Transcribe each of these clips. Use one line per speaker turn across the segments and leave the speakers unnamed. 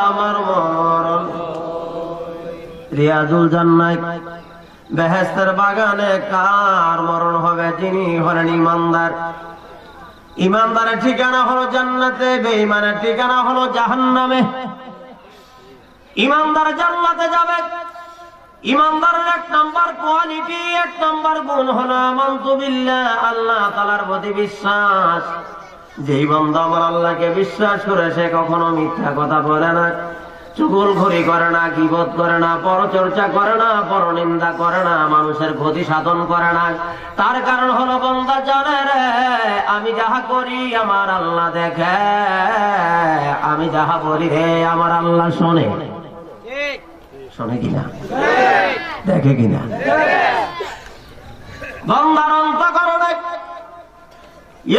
আমার মরণ। রিয়াজুল জান্নাত বেহেস্তের বাগানে কার মরণ হবে যিনি হলেন ইমানদার? ইমানদারের ঠিকানা হলো জান্নাতে, বেঈমানের ঠিকানা হলো জাহান্নামে। ইমানদার জান্নাতে যাবে। ইমানদারের এক নাম্বার কোয়ালিটি, এক নাম্বার গুণ হলো আমান্তু বিল্লাহ, আল্লাহ তাআলার প্রতি বিশ্বাস। যেই বন্ধু আমার আল্লাহকে বিশ্বাস করে, সে কখনো মিথ্যা কথা বলে না। চুগুল ঘুরি করে না কিবোধ করে না, পরচর্চা করে না, পরনিন্দা করে না, মানুষের ক্ষতি সাধন করে না। তার কারণ হলো, বন্দা জানে রে, আমি যাহা করি, আমার আল্লাহ দেখে। আমি যাহা বলি রে, আমার আল্লাহ শোনে। শোনে কিনা? দেখে কিনা? বন্দার অন্তকরণে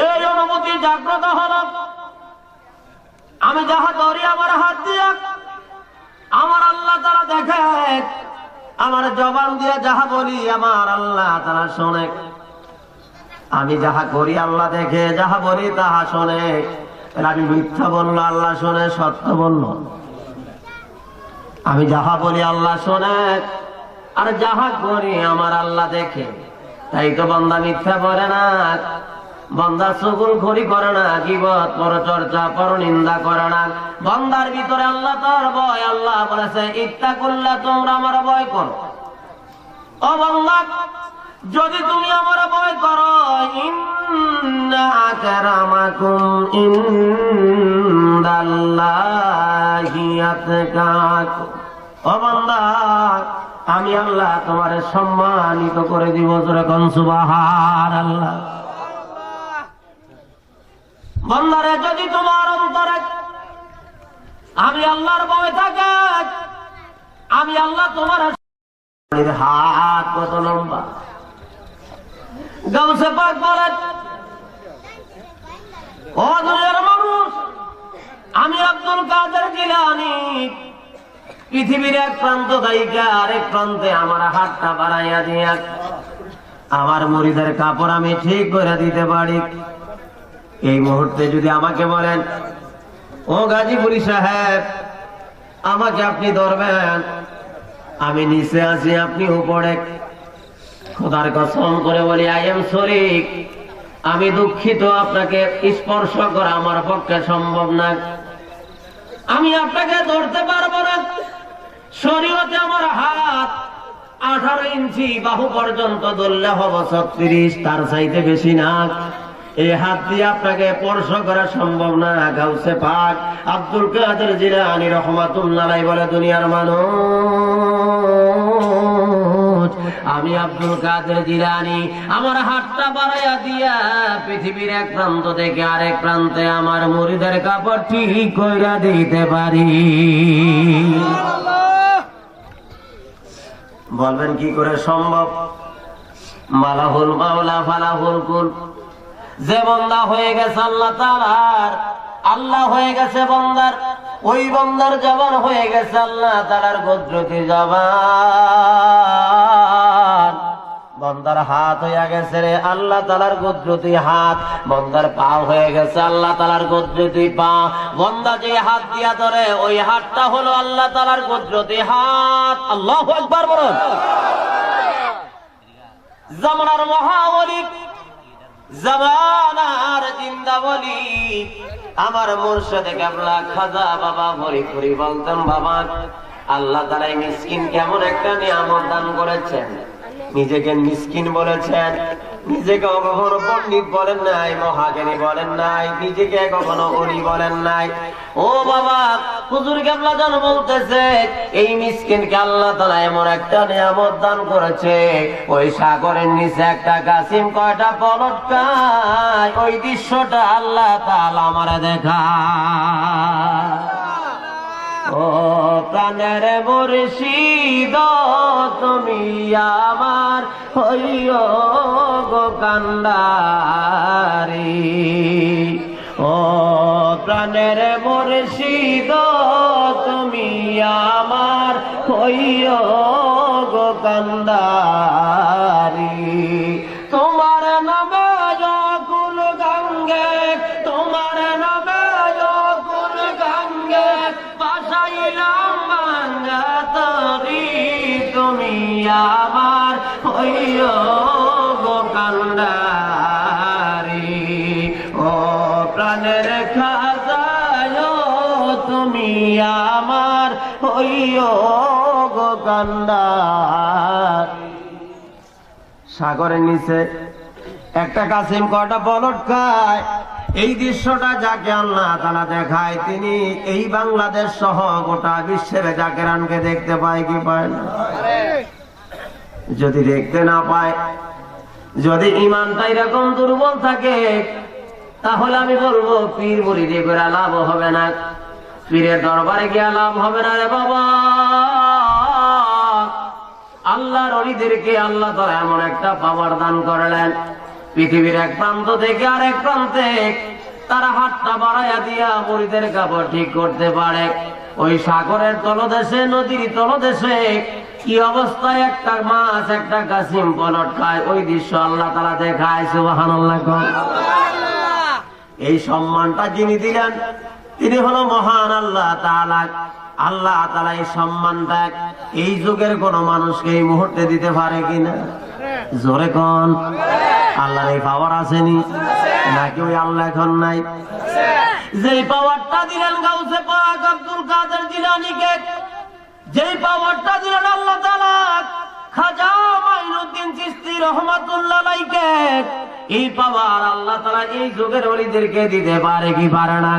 এই অনুভূতি জাগ্রত হল। আমি যাহা করি, আমার হাত দিয়া, আমার আল্লাহ তারা দেখে, আমার জবান দিয়ে যাহা বলি, আমার আল্লাহ তারা শোনে। আমি যাহা করি, আল্লাহ দেখে, যাহা বলি, তাহা শোনে। আমি মিথ্যা বলল, আল্লাহ শোনে, সত্য বলল। আমি যাহা বলি, আল্লাহ শোনে। আর যাহা করি, আমার আল্লাহ দেখে। তাই তো বন্দা মিথ্যা বলে না। বন্দা সগুল খড়ি করে না গিবত পরচর্চা পরনিন্দা করে না। বন্দার ভিতরে আল্লাহ তার ভয়, আল্লাহ বলেছে ইত্যা করলে তোমরা আমার ভয় করো। ও বন্দা, যদি তুমি আমার ভয় করো, ইন্না আকরামাকুম ইনদাল্লাহি ও আমি আল্লাহ তোমার সম্মানিত করে দিব আল্লাহ বন্দারে যদি তোমার অন্তরে আমি আল্লাহর ভয় থাকে, আমি আল্লাহ তোমার হাত কত লম্বা। গাউসে পাক বলেন ও দুনিয়ার মানুষ, আমি আব্দুল কাদের জিলানি পৃথিবীর এক প্রান্ত দায়িকা আরেক প্রান্তে আমার হাতটা বাড়াইয়া দিয়া, আমার মরিদের কাপড় আমি ঠিক করে দিতে পারি। এই মুহূর্তে যদি আমাকে বলেন, ও গাজীপুরি সাহেব, আমাকে আপনি ধরবেন, আমি নিচে আছি, আপনি উপরে। খোদার কসম করে বলি, আই এম সরি আমি দুঃখিত, আপনাকে স্পর্শ করা আমার পক্ষে সম্ভব না। আমি আপনাকে ধরতে পারব না। শরীয়তে আমার হাত আঠারো ইঞ্চি বাহু পর্যন্ত ধরলে হব ছত্রিশ, তার চাইতে বেশি না। এই হাত দিয়ে আপনাকে স্পর্শ করা সম্ভব না, গাউসে পাক। আব্দুল কাদের জিলানি রহমাতুল্লাহ বলে, দুনিয়ার মানুষ, আমি আব্দুল কাদের জিলানি। আমার হাতটা বাড়াইয়া দিয়া পৃথিবীর এক প্রান্ত থেকে আরেক প্রান্তে আমার মুড়িদের কাপড় ঠিক কইরা দিতে পারি। বলবেন কি করে সম্ভব? মালাহুল মাওলা, ফালাহুল কুল। যে বন্দা হয়ে গেছে আল্লাহ তালার আল্লাহ হয়ে গেছে বন্দার, ওই বন্দার জবান হয়ে গেছে আল্লাহ তালার গদ্রতি জবান। বন্দার হাত হয়ে গেছে রে আল্লাহ তালার গদ্রতি হাত। বন্দার পা হয়ে গেছে আল্লাহ তালার গদ্রতি পা। বন্দা যে হাত দিয়া ধরে, ওই হাতটা হলো আল্লাহ তালার গদ্রতি হাত। আল্লাহ একবার বলুন। জামানার মহাবলিক জিন্দা বলি আমার কেবলা খাজা বাবা হরি হরি বলতাম বাবা, আল্লাহ কেমন একটা করেছেন। নিজেকে মিসকিন বলেছেন। নিজেকে কখনো পণ্ডিত বলেন নাই, মহাজ্ঞানী বলেন নাই, নিজেকে কখনো অলি বলেন নাই। ও বাবা, হুজুর কেবলা যেন বলতেছে, এই মিসকিনকে আল্লাহ তালা এমন একটা নিয়ামত দান করেছে, ওই সাগরের নিচে একটা কাসিম কয়টা পলট খায়, ওই দৃশ্যটা আল্লাহ তালা আমার দেখা ও প্রাণের মুর্শিদ, তুমি আমার হইও গো কান্দারি ও প্রাণের মুর্শিদ, তুমি আমার হইও গো কান্ডারি। সাগরের নিচে একটা কাসিম কটা বলট খায়? এই দৃশ্যটা যাকে আল্লাহ তালা দেখায়, তিনি এই বাংলাদেশ সহ গোটা বিশ্বের জাকেরানকে দেখতে পায়, কি পায় না? যদি দেখতে না পায়, যদি ইমানটা এরকম দুর্বল থাকে, তাহলে আমি বলব, পীর বলি দিয়ে লাভ হবে না। পীরের দরবারে গিয়ে লাভ হবে না রে বাবা। আল্লাহর অলিদেরকে আল্লাহ তো এমন একটা পাওয়ার দান করলেন। পৃথিবীর এক প্রান্ত থেকে আরেক প্রান্তে তারা হাতটা বাড়াইয়া দিয়া মুড়িদের কাপড় ঠিক করতে পারে। ওই সাগরের তলদেশে নদীর তলদেশে কি অবস্থায় একটা মাছ একটা কাসিম পলট খায় ওই দৃশ্য আল্লাহ তারা দেখায় সুবাহান এই সম্মানটা যিনি দিলেন তিনি হলো মহান আল্লাহ তাআলা। আল্লাহ তাআলা এই সম্মানটা এই যুগের কোন মানুষকে এই মুহূর্তে দিতে পারে কিনা? জোরে কোন। আল্লাহর এই পাওয়ার আসেনি? নাকি ওই আল্লাহ এখন নাই? যেই পাওয়ারটা দিলেন গাউসে পাক আব্দুল কাদের জিলানীকে, যেই পাওয়ারটা দিলেন আল্লাহ তাআলা, খাজা মাইনুদ্দিন চিশতি রহমাতুল্লাহ এই পাওয়ার আল্লাহ তারা এই যুগের অলিদেরকে দিতে পারে কি পারে না?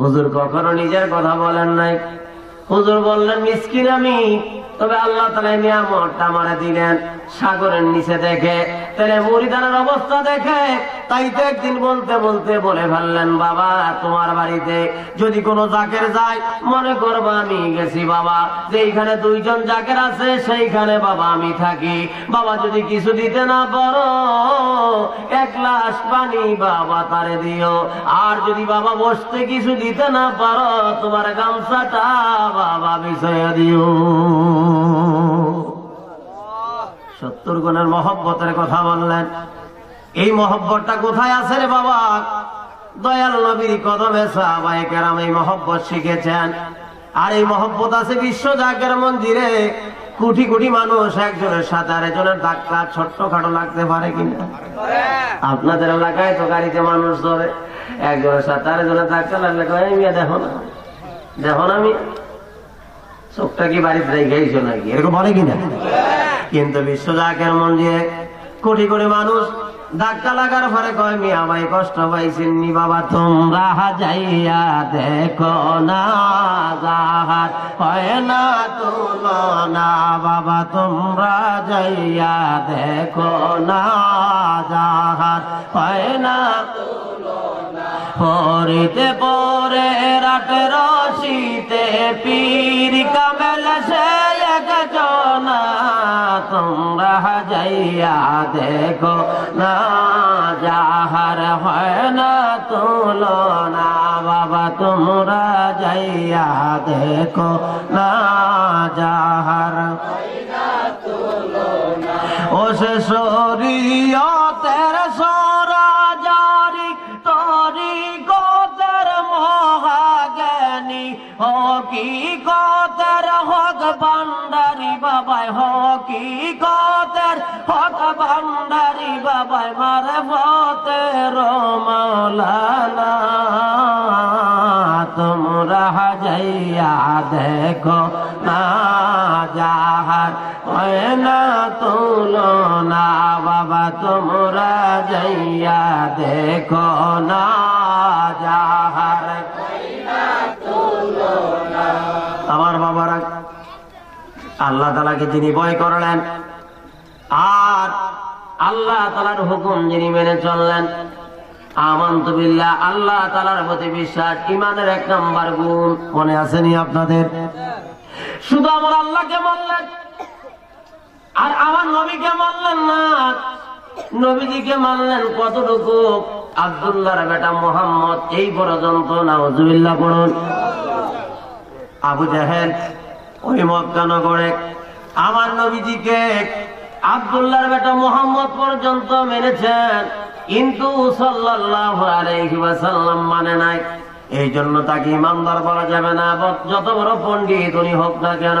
হুজুর কখনো নিজের কথা বলেন নাই। হুজুর বললেন, মিসকিন আমি তবে আল্লাহ তালা নিয়ামতটা আমারে দিলেন সাগরের নিচে দেখে তাহলে মুড়িদানের অবস্থা দেখে, তাই তো একদিন বলতে বলতে বলে ফেললেন, বাবা, তোমার বাড়িতে যদি কোনো জাকের যায়, মনে করবা আমি গেছি, বাবা। যেইখানে দুইজন জাকের আছে, সেইখানে বাবা আমি থাকি। বাবা, যদি কিছু দিতে না পারো, এক গ্লাস পানি বাবা তারে দিও। আর যদি বাবা বসতে কিছু দিতে না পারো, তোমার গামছাটা বাবা বিষয় দিও। সত্তর গুণের মহব্বতের কথা বললেন। এই মহব্বতটা কোথায় আছে রে বাবা? দয়াল নবীর কদমে কেরাম এই মহব্বত শিখেছেন। আর এই মহব্বত আছে বিশ্ব জাগের মন্দিরে। কোটি কোটি মানুষ একজনের সাথে আরেকজনের ধাক্কা ছোট্ট খাটো লাগতে পারে কিনা? আপনাদের এলাকায় তো গাড়িতে মানুষ ধরে। একজনের সাথে আরেকজনের ধাক্কা লাগলে দেখো না। দেখো না আমি চোখটা কি বাড়িতে রেখেইছো নাকি? এরকম বলে কিনা কিন্তু বিশ্বজাকের মন্দিরে কোটি কোটি মানুষ ধাক্কা লাগার পরে কয়, মি, আমায় কষ্ট পাইছেন নি বাবা, তোমরা যাইয়া দেখো না, যাহার হয় না তুলনা। বাবা, তোমরা যাইয়া দেখো না, যাহার হয় না পরিতে পরে রাতে রশিতে পীর কামেল, সে তোমরা যাইয়া দেখো না, যাহার হয় না তুলনা। বাবা, তোমরা যাইয়া দেখো না, যাহার ও সে শরীয়তের সরাজারি কি হক ভান্ডারি বাবাই, হ কি গোতর হক ভান্ডারি বাবাই, মারে ফতের মৌলানা তোমরা যাইয়া দেখো না যাহার হয় না তুলনা, বাবা, তোমরা যাইয়া দেখো না যাহার আল্লাহ তালাকে তিনি ভয় করলেন, আর আল্লাহ তালার হুকুম যিনি মেনে চললেন, আমন্ত বিল্লাহ, আল্লাহ তালার প্রতি বিশ্বাস ইমানের এক নাম্বার গুণ মনে আসেনি আপনাদের? শুধু আমার আল্লাহকে মানলেন, আর আমার নবীকে মানলেন না। নবীজিকে মানলেন কতটুকু? আব্দুল্লাহর বেটা মোহাম্মদ, এই পর্যন্ত নাউজুবিল্লাহ পড়ুন। আবু জাহেল ওই মক্কানগরে আমার নবীজিকে আব্দুল্লাহর বেটা মোহাম্মদ পর্যন্ত মেনেছেন, কিন্তু ওয়াসাল্লাম মানে নাই। এই জন্য তাকে ইমানদার বলা যাবে না। যত বড় পণ্ডিত উনি হোক না কেন,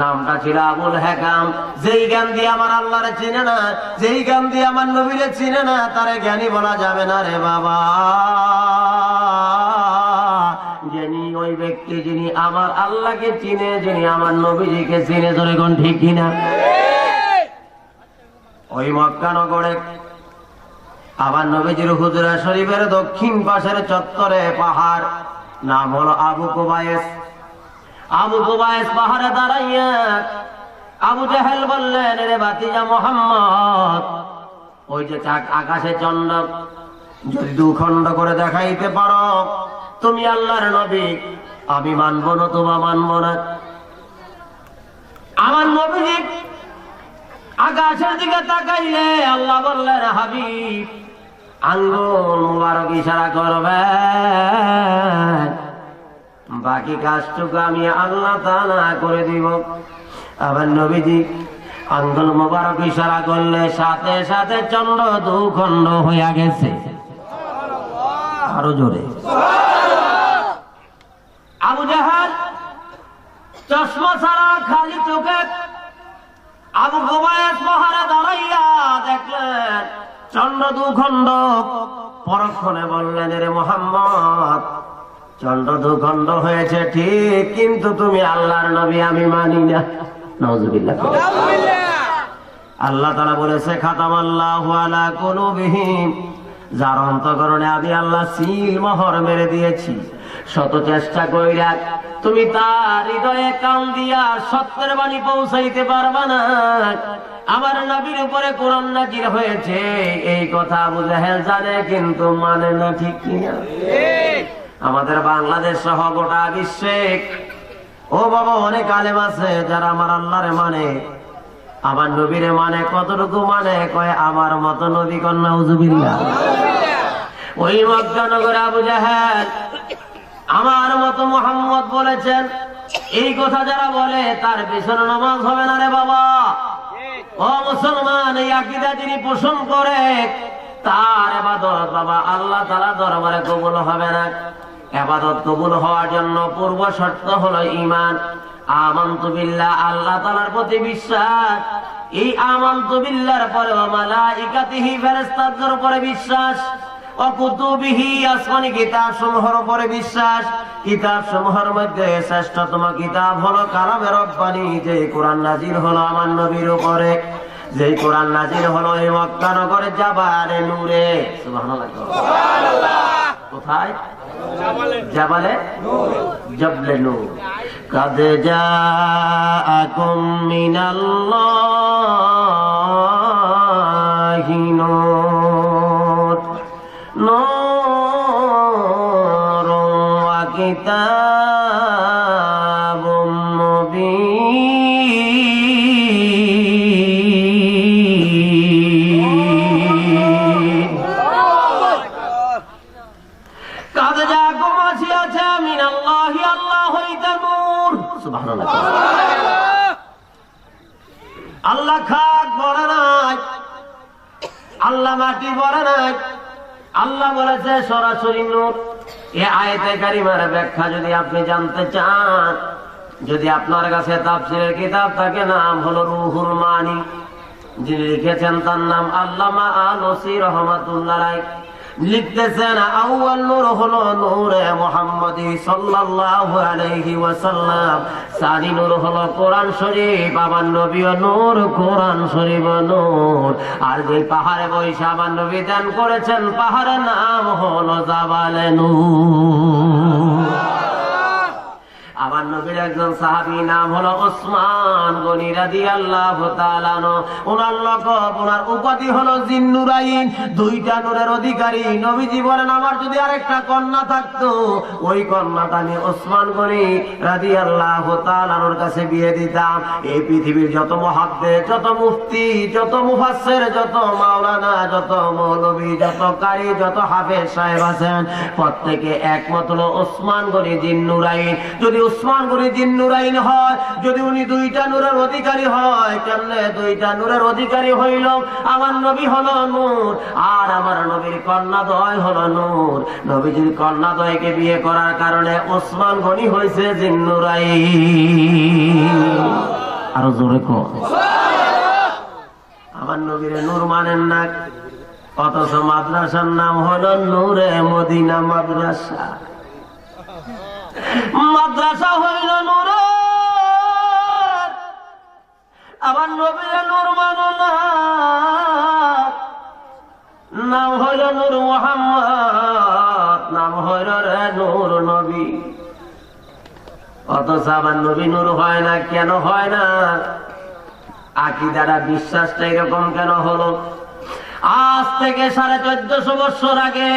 নামটা ছিল আবুল হেকাম। যেই জ্ঞান দিয়ে আমার আল্লাহরে চিনে না, যেই জ্ঞান দিয়ে আমার নবীরে চিনে না, তারে জ্ঞানী বলা যাবে না রে বাবা। যিনি ওই ব্যক্তি যিনি আমার আল্লাহকে চিনে, যিনি আমার নবীজিকে চিনে কোন ঠিক কিনা? ওই মক্কানগরে আবার নবীজির হুজুরা শরীফের দক্ষিণ পাশের চত্বরে পাহাড়, নাম হলো আবু কুবায়েস। আবু কুবায়েস পাহাড়ে দাঁড়াইয়া আবু জাহেল বললেন রে বাতিজা মোহাম্মদ, ওই যে চাক আকাশে চন্দ্র, যদি দুখণ্ড করে দেখাইতে পারো তুমি আল্লাহর নবী, আমি মানবো না, তোমা মানবো না। আমার নবীজি আকাশের দিকে তাকাইলে আল্লাহ বললেন, হাবিব, আঙ্গুল মুবারক ইশারা করবে। বাকি কাজটুকু আমি আল্লাহ তালা করে দিব। আবার নবীজি আঙ্গুল মুবারক ইশারা করলে সাথে সাথে চন্দ্র দুখণ্ড হইয়া গেছে। আরও জোরে আবু জাহাল চশমা ছাড়া খালি চোখে আবু গোবায়েস মহারা দাঁড়াইয়া দেখলেন চন্দ্র দুখণ্ড পরক্ষণে বললেন রে মোহাম্মদ চন্দ্র দুখণ্ড হয়েছে ঠিক কিন্তু তুমি আল্লাহর নবী আমি মানি না। আল্লাহ তারা বলেছে খাতাম আল্লাহ আলা কুলুবিহিম। যার অন্তকরণে আমি আল্লাহ সিল মোহর মেরে দিয়েছি। শত চেষ্টা কইরা তুমি তার হৃদয়ে কান দিয়া সত্যের বাণী পৌঁছাইতে পারবা না। আমার নবীর উপরে কোরআন নাজির হয়েছে। এই কথা আবু জাহেল জানে কিন্তু মানে না ঠিক কিনা? আমাদের বাংলাদেশ সহ গোটা বিশ্বে। ও বাবা, অনেক আলেম আছে যারা আমার আল্লাহরে মানে আমার নবীরে মানে কতটুকু মানে? কয়, আমার মতো নবী কন্যা উজুবিল্লা ওই মক্কানগর আবু জাহেল আমার মতো মোহাম্মদ বলেছেন, এই কথা যারা বলে, তার পিছনে নামাজ হবে না রে বাবা। ও মুসলমান, এই আকিদা যিনি পোষণ করে, তার এবাদত বাবা আল্লাহ তালা দরবারে কবুল হবে না। এবাদত কবুল হওয়ার জন্য পূর্ব শর্ত হলো ইমান প্রতি বিশ্বাস। এই বিশ্বাস বিশ্বাস। মধ্যে শ্রেষ্ঠতম কিতাব হলো কালামের রব্বানি, যে কোরআন নাজির হলো আমার নবীর উপরে। যে কোরআন নাজির হলো এই মক্কানগরে যাবারে নূরে। সুবহানাল্লাহ। কোথায়? জাবালে। জবলে? নূর। কাদ মিনাল্লাহি নূর। আল্লাহ খাট নাই, আল্লাহ মাটি নাই, আল্লাহ বলেছে সরাসরি নূর। এ আয়তে কারিমার ব্যাখ্যা যদি আপনি জানতে চান, যদি আপনার কাছে তাফসিরের কিতাব থাকে, নাম হলো রুহুল মানি। যিনি লিখেছেন তার নাম আল্লামা আলসি রহমাতুল্লাহ রায়। লিখতেছেন আউয়াল নূর হলো নূরে মুহাম্মদি সাল্লাল্লাহু আলাইহি ওয়াসাল্লাম। সানি নূর হলো কোরআন শরীফ, আমার নবী নূর, কোরআন শরীফ নূর। আর যে পাহাড়ে বৈশা আমার নবী দান করেছেন, পাহাড়ের নাম হলো জাবালে নূর। একজন সাহাবী নাম হলো ওসমান গনি তাআলা আনহু। ওনার লকব, ওনার উপাধি হলো জিন্নুরাইন। দুইটা নূরের অধিকারী। নবীজি বলেন, আমার যদি আরেকটা কন্যা থাকতো, ওই কন্যাটা আমি ওসমান গনি রাদিয়াল্লাহু তাআলা আনহুর কাছে বিয়ে দিতাম। এই পৃথিবীর যত মহাদ্দে যত মুফতি, যত মুফাসসির, যত মাওলানা, যত মৌলভী যত কারি, যত হাফেজ সাহেব আছেন, প্রত্যেকে একমত হলো ওসমান গনি জিন্নুরাইন। যদি উসমান গনি দিন নুরাইন হয়। যদি উনি দুইটা নূরের অধিকারী হয়, কেমনে দুইটা নূরের অধিকারী হইল? আমার নবী হলো নূর, আর আমার নবীর কন্যাদয় হলো নূর। নবীজির কন্যাদয়কে বিয়ে করার কারণে ওসমান গনি হয়েছে জিন্নুরাই আরও জোরে কো। আমার নবীরে নূর মানেন না, অথচ মাদ্রাসার নাম হলো নূরে মদিনা মাদ্রাসা। মাদ্রাসা হইল নূর আবার নবীরে নূর মানো না। নাম হইল নূর মোহাম্মদ, নাম হইল রে নূর নবী। অথচ আমার নবী নূর হয় না, কেন হয় না? আকিদারা বিশ্বাসটা এরকম কেন হলো? আজ থেকে সাড়ে চোদ্দশো বছর আগে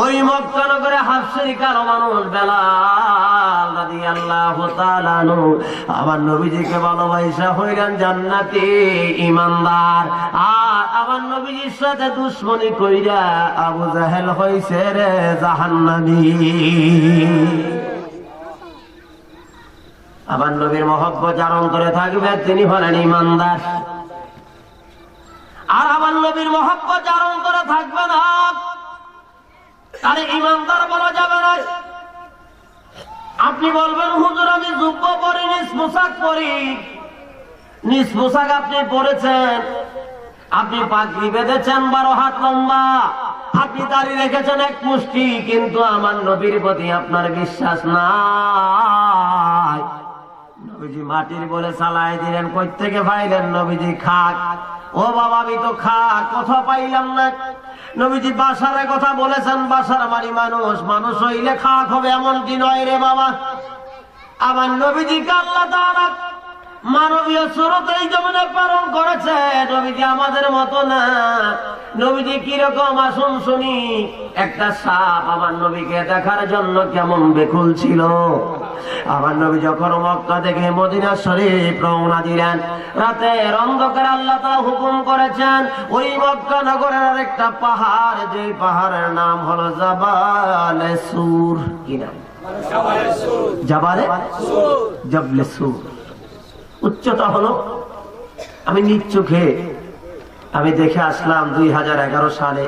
ওই মক্কানগরে হাফসেরি কারও মানুষ বেলাল রাদিয়াল্লাহু তাআলা আনহু। আমার নবীজিকে ভালোবাসা হইলেন জান্নাতি ইমানদার আর আমার নবীজির সাথে দুশ্মনী কইরা আবু জাহেল হইছে রে জাহান্নামী। আমার নবীর মহব্বত যার অন্তরে থাকবে তিনি হলেন ইমানদার আর আমার নবীর মহব্বত যার অন্তরে থাকবে না তাহলে ইমানদার বলা যাবে না। আপনি বলবেন, হুজুর, আমি যুব্য পরি, নিজ পোশাক পরি। নিজ পোশাক আপনি পরেছেন। আপনি পাগড়ি বেঁধেছেন, বারো হাত লম্বা। আপনি দাঁড়িয়ে রেখেছেন এক মুষ্টি, কিন্তু আমার নবীর প্রতি আপনার বিশ্বাস নাই। নবীজি মাটির বলে চালাই দিলেন, কই থেকে পাইলেন নবীজি খাক ও বাবা, আমি তো খার কথা পাইলাম না। নবীজি বাসার কথা বলেছেন, বাসার বাড়ি মানুষ মানুষ হইলে খাক হবে, এমনটি নয় রে বাবা। আমার নবীজি কাল্লা তাআলা মানবীয় স্রোত এই জমিনে পালন করেছে। নবীজি আমাদের মতো না। নবীজি কীরকম আসুন শুনি। একটা সাপ আমার নবীকে দেখার জন্য কেমন বেকুল ছিল। আমার নবী যখন মক্কা থেকে মদিনা শরীফ রওনা দিলেন রাতের অন্ধকার আল্লাহ তা হুকুম করেছেন ওই মক্কা নগরের আরেকটা পাহাড় যে পাহাড়ের নাম হলো জাবালে সুর। কি নাম? জাবালে জবলে সুর। উচ্চতা হলো, আমি নিজ চোখে আমি দেখে আসলাম দুই হাজার এগারো সালে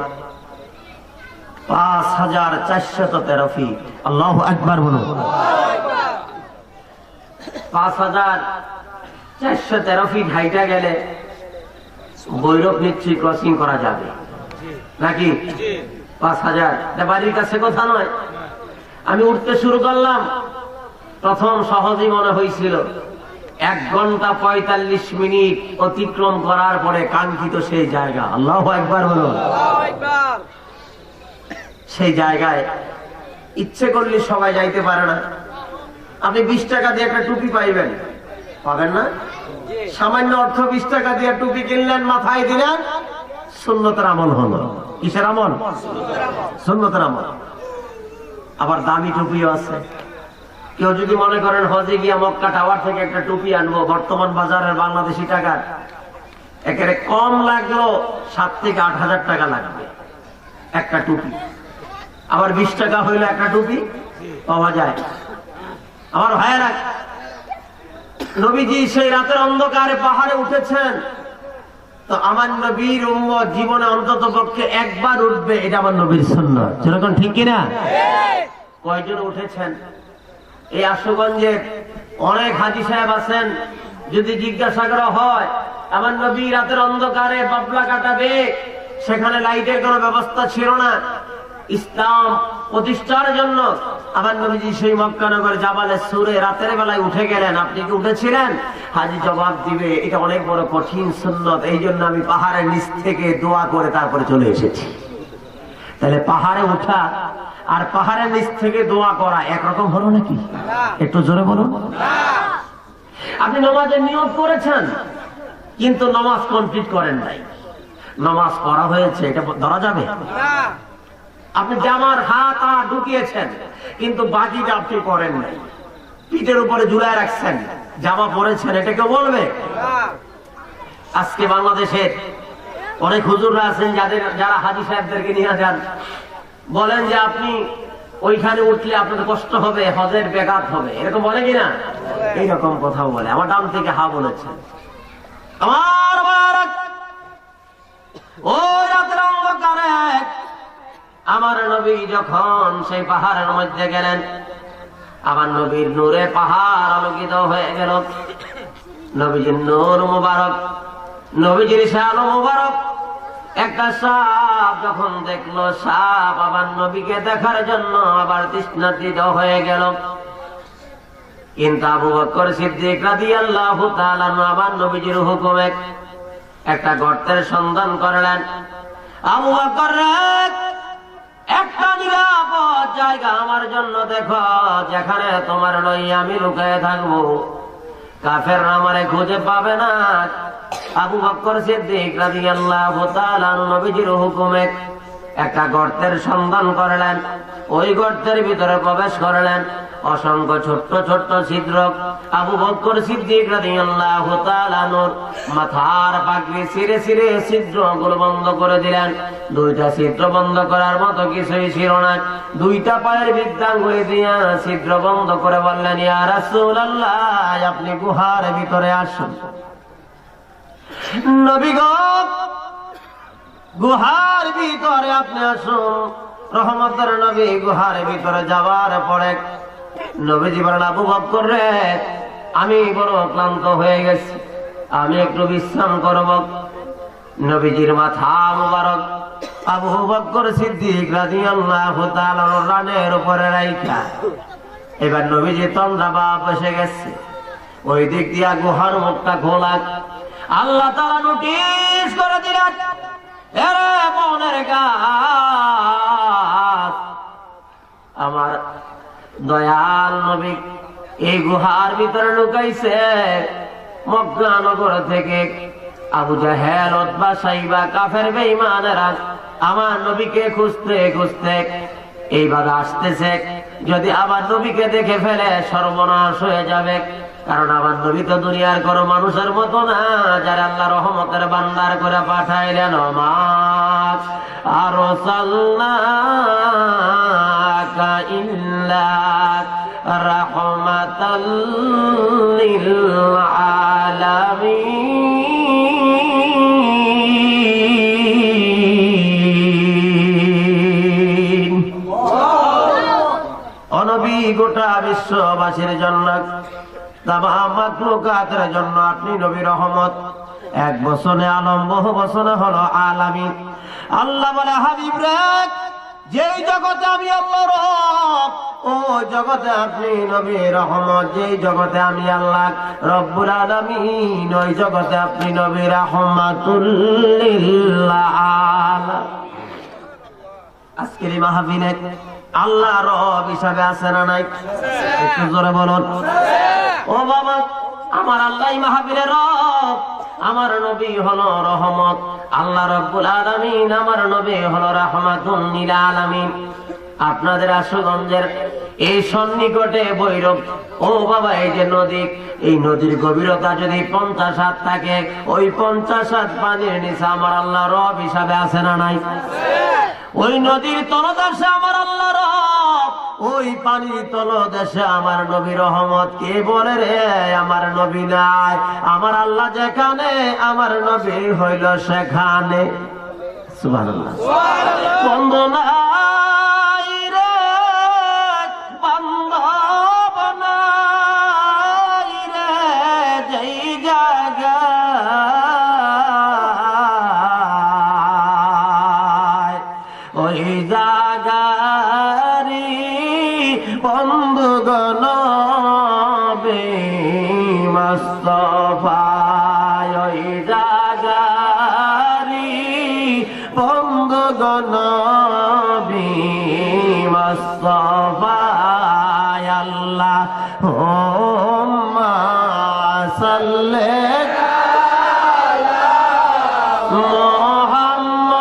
পাঁচ হাজার চারশত তেরো ফিট আল্লাহ একবার বলুন। পাঁচ হাজার চারশো তেরো ফিট হাইটা গেলে বৈরব নিশ্চয়ই ক্রসিং করা যাবে। নাকি? পাঁচ হাজার। বাড়ির কাছে কথা নয়। আমি উঠতে শুরু করলাম। প্রথম সহজই মনে হয়েছিল এক ঘণ্টা পঁয়তাল্লিশ মিনিট অতিক্রম করার পরে কাঙ্ক্ষিত সেই জায়গা। আল্লাহ একবার হলো। সেই জায়গায় ইচ্ছে করলে সবাই যাইতে পারে না। আপনি বিশ টাকা দিয়ে একটা টুপি পাইবেন। পাবেন না? সামান্য অর্থ বিশ টাকা দিয়ে টুপি কিনলেন মাথায় দিলেন সুন্নতের আমল হলো। কিসের আমল। সুন্নতের আমল। আবার দামি টুপিও আছে। কেউ যদি মনে করেন হজে গিয়া মক্কা টাওয়ার থেকে একটা টুপি আনব বর্তমান বাজারের বাংলাদেশি টাকার একেবারে কম লাগল সাত থেকে আট হাজার টাকা লাগবে একটা টুপি। আবার বিশ টাকা হইলে একটা টুপি পাওয়া যায়। আমার ভাইয়েরা নবীজি সেই রাতের অন্ধকারে পাহাড়ে উঠেছেন। তো আমার নবীর উম্মত জীবনে অন্তত পক্ষে একবার উঠবে এটা আমার নবীর শূন্য যেরকম ঠিক কিনা? কয়জন উঠেছেন? এই আশুগঞ্জের অনেক হাজি সাহেব আছেন। যদি জিজ্ঞাসা করা হয়, আমার নবী রাতের অন্ধকারে বাবলা কাটাবে, সেখানে লাইটের কোনো ব্যবস্থা ছিল না। ইসলাম প্রতিষ্ঠার জন্য আমার নবীজি সেই মক্কানগর জাবালে সুরে রাতের বেলায় উঠে গেলেন। আপনি কি উঠেছিলেন? হাজি জবাব দিবে, এটা অনেক বড় কঠিন সুন্নত, এই জন্য আমি পাহাড়ের নিচ থেকে দোয়া করে তারপরে চলে এসেছি। তাহলে পাহাড়ে ওঠা আর পাহাড়ের নিচ থেকে দোয়া করা একরকম হলো নাকি? একটু জোরে বলুন। আপনি নমাজের নিয়োগ করেছেন কিন্তু নমাজ কমপ্লিট করেন নাই। নমাজ পড়া হয়েছে এটা ধরা যাবে? আপনি জামার হাত পা ঢুকিয়েছেন কিন্তু বাকিটা আপনি করেন নাই। পিঠের উপরে ঝুলায় রাখছেন জামা পরেছেন এটা কেউ বলবে? আজকে বাংলাদেশের অনেক হুজুররা আছেন যাদের যারা হাজি সাহেবদেরকে নিয়ে যান। বলেন যে আপনি ওইখানে উঠলে আপনাদের কষ্ট হবে হজের বেগাত হবে। এরকম বলে কিনা এইরকম কথাও বলে। আমার ডান থেকে হা বলেছে। আমার রাতের আমার নবী যখন সেই পাহাড়ের মধ্যে গেলেন আমার নবীর নূরে পাহাড় আলোকিত হয়ে গেল। নবীজির নূর মুবারক নবীজির শাল মুবারক একটা সাপ যখন দেখল, সাপ আবার নবীকে দেখার জন্য আবার তৃষ্ণাতীত হয়ে গেল। কিন্তু আবু বকর সিদ্দিক রাদিয়াল্লাহু তাআলা আবার নবীজির হুকুমে একটা গর্তের সন্ধান করলেন। আবু বকর একটা নিরাপদ জায়গা আমার জন্য দেখো, যেখানে তোমার লই আমি লুকায় থাকব। কাফের আমারে খুঁজে পাবে না। আবু বক্কর সিদ্দিক রাদিয়াল্লাহু তাআলা নবীজির হুকুমে একটা গর্তের সন্ধান করলেন। ওই গর্তের ভিতরে প্রবেশ করলেন। অসংখ্য ছোট্ট ছোট্ট ছিদ্র আবু বক্কর সিদ্দিক রাদিয়াল্লাহু তাআলা নূর মাথার পাগড়ি ছিঁড়ে ছিঁড়ে ছিদ্রগুলো বন্ধ করে দিলেন। দুইটা ছিদ্র বন্ধ করার মতো কিছুই ছিল না। দুইটা পায়ের বৃদ্ধাঙ্গুলি দিয়া ছিদ্র বন্ধ করে বললেন, ইয়া রাসূলুল্লাহ, আপনি গুহার ভিতরে আসুন। নবী গো, গুহার ভিতরে আপনি আসুন। রহমতের নবী গুহার ভিতরে যাওয়ার পরে নবীজি বলেন, আবু বক্কর রে, আমি বড় ক্লান্ত হয়ে গেছি। আমি একটু বিশ্রাম করব। নবীজির মাথা মুবারক আবু বক্কর সিদ্দিক রাদিয়াল্লাহু তাআলা রানের উপরে রাইখা। এবার নবীজি তন্দ্রা বাপ এসে গেছে। ওই দিক দিয়া গুহার মুখটা খোলা আল্লাহ তারা নোটিশ করে দিলেন, এরে বনের গাছ, আমার দয়াল নবী এই গুহার ভিতরে লুকাইছে, মক্কা নগর থেকে আবু জাহেল অতবা সাইবা, কাফের বেঈমানেরা আমার নবীকে খুঁজতে খুঁজতে এইভাবে আসতেছে। যদি আবার নবীকে দেখে ফেলে, সর্বনাশ হয়ে যাবে। কারণ আমার নবী তো দুনিয়ার কোন মানুষের মতো না, যারা আল্লাহ রহমতের বান্দার করে পাঠাইলেন আরও অনবী গোটা বিশ্ববাসীর জন্য জন্য আপনি নবী রহমত। এক বছরে আলম, বহু বছরে হলো আলামী আল্লাহ বলে, হাবিব যেই জগতে আমি আল্লাহ রব, ও জগতে আপনি নবী রহমত। যেই জগতে আমি আল্লাহ রব্বুল আলামিন, ওই জগতে আপনি নবী রহমাতুল্লিল্লাহ আজকের এই মাহফিলে আল্লাহ রব হিসাবে আছে না নাই? একটু জোরে বলুন। ও বাবা, আমার আল্লাহ মাহফিলের রব, আমার নবী হলো রহমত। আল্লাহ রব্বুল আলামিন আমার নবী হলো রাহমাতুন আলামিন। আপনাদের আশুগঞ্জের এই সন্নিকটে বৈরব ও বাবা, এই যে নদী, এই নদীর গভীরতা যদি পঞ্চাশ হাত থাকে, ওই পঞ্চাশ হাত পানির নিচে আমার আল্লাহ রব হিসাবে আছে না নাই? ওই নদীর তলদেশে আমার আল্লাহ রব। ওই পানি তল দেশে আমার নবী রহমত কে বলে রে? আমার নবী নাই। আমার আল্লাহ যেখানে, আমার নবী হইল সেখানে। সুবহানাল্লাহ। বন্ধু মস্তফায় ওই জাগারি বন্ধুগণ মস্তফায় আল্লাহ হোম্মা সাল্লে মোহাম্মদ